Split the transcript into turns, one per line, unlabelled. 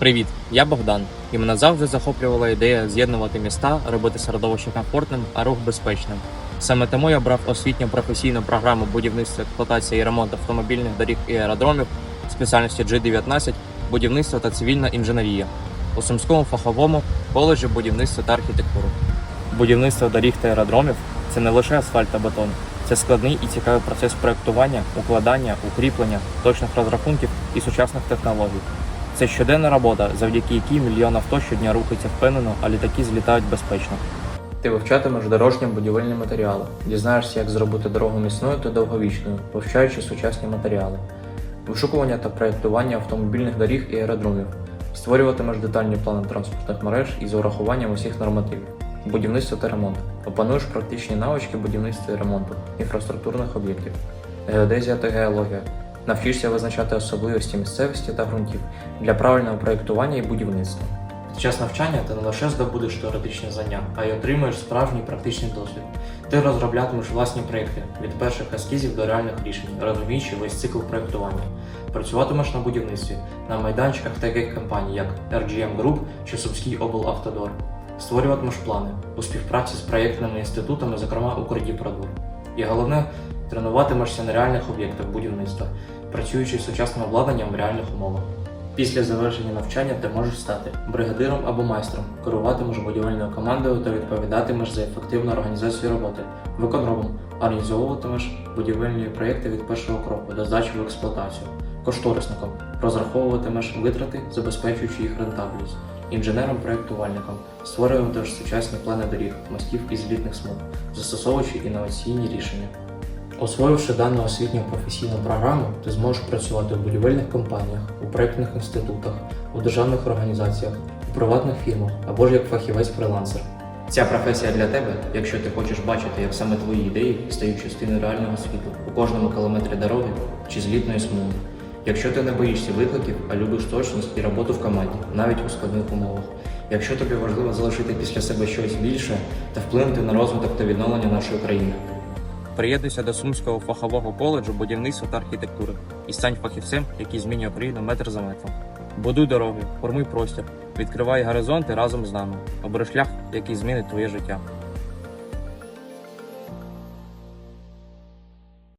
Привіт, я Богдан, і мене завжди захоплювала ідея з'єднувати міста, робити середовище комфортним, а рух безпечним. Саме тому я брав освітню професійну програму будівництва, експлуатації і ремонту автомобільних доріг і аеродромів спеціальності G19 будівництво та цивільна інженерія у Сумському фаховому коледжі будівництва та архітектури. Будівництво доріг та аеродромів це не лише асфальт та бетон, це складний і цікавий процес проектування, укладання, укріплення, точних розрахунків і сучасних технологій. Це щоденна робота, завдяки якій мільйон авто щодня рухається впевнено, а літаки злітають безпечно. Ти вивчатимеш дорожні будівельні матеріали, дізнаєшся, як зробити дорогу міцною та довговічною, вивчаючи сучасні матеріали, вишукування та проєктування автомобільних доріг і аеродромів, створюватимеш детальні плани транспортних мереж із урахуванням усіх нормативів, будівництво та ремонт, опануєш практичні навички будівництва і ремонту, інфраструктурних об'єктів, геодезія та геологія. Навчишся визначати особливості місцевості та ґрунтів для правильного проєктування і будівництва. Під час навчання ти не лише здобудеш теоретичні знання, а й отримуєш справжній практичний досвід. Ти розроблятимеш власні проєкти від перших ескізів до реальних рішень, розуміючи весь цикл проєктування. Працюватимеш на будівництві на майданчиках таких компаній, як RGM Group чи Сумський облавтодор. Створюватимеш плани у співпраці з проєктними інститутами, зокрема Укрдіпродур. І головне, тренуватимешся на реальних об'єктах будівництва, працюючи з сучасним обладнанням в реальних умовах. Після завершення навчання ти можеш стати бригадиром або майстром, керуватимеш будівельною командою та відповідатимеш за ефективну організацію роботи, виконробом, організовуватимеш будівельні проєкти від першого кроку до здачі в експлуатацію, кошторисником, розраховуватимеш витрати, забезпечуючи їх рентабельність, інженером-проєктувальником, створюватимеш сучасні плани доріг, мостів і злітних смуг, застосовуючи інноваційні рішення. Освоївши дану освітню професійну програму, ти зможеш працювати у будівельних компаніях, у проєктних інститутах, у державних організаціях, у приватних фірмах або ж як фахівець-фрилансер. Ця професія для тебе, якщо ти хочеш бачити, як саме твої ідеї стають частиною реального світу у кожному кілометрі дороги чи злітної смуги. Якщо ти не боїшся викликів, а любиш точність і роботу в команді, навіть у складних умовах. Якщо тобі важливо залишити після себе щось більше та вплинути на розвиток та відновлення нашої країни. Приєднуйся до Сумського фахового коледжу будівництва та архітектури і стань фахівцем, який змінює Україну метр за метром. Будуй дороги, формуй простір, відкривай горизонти разом з нами. Обери шлях, який змінить твоє життя.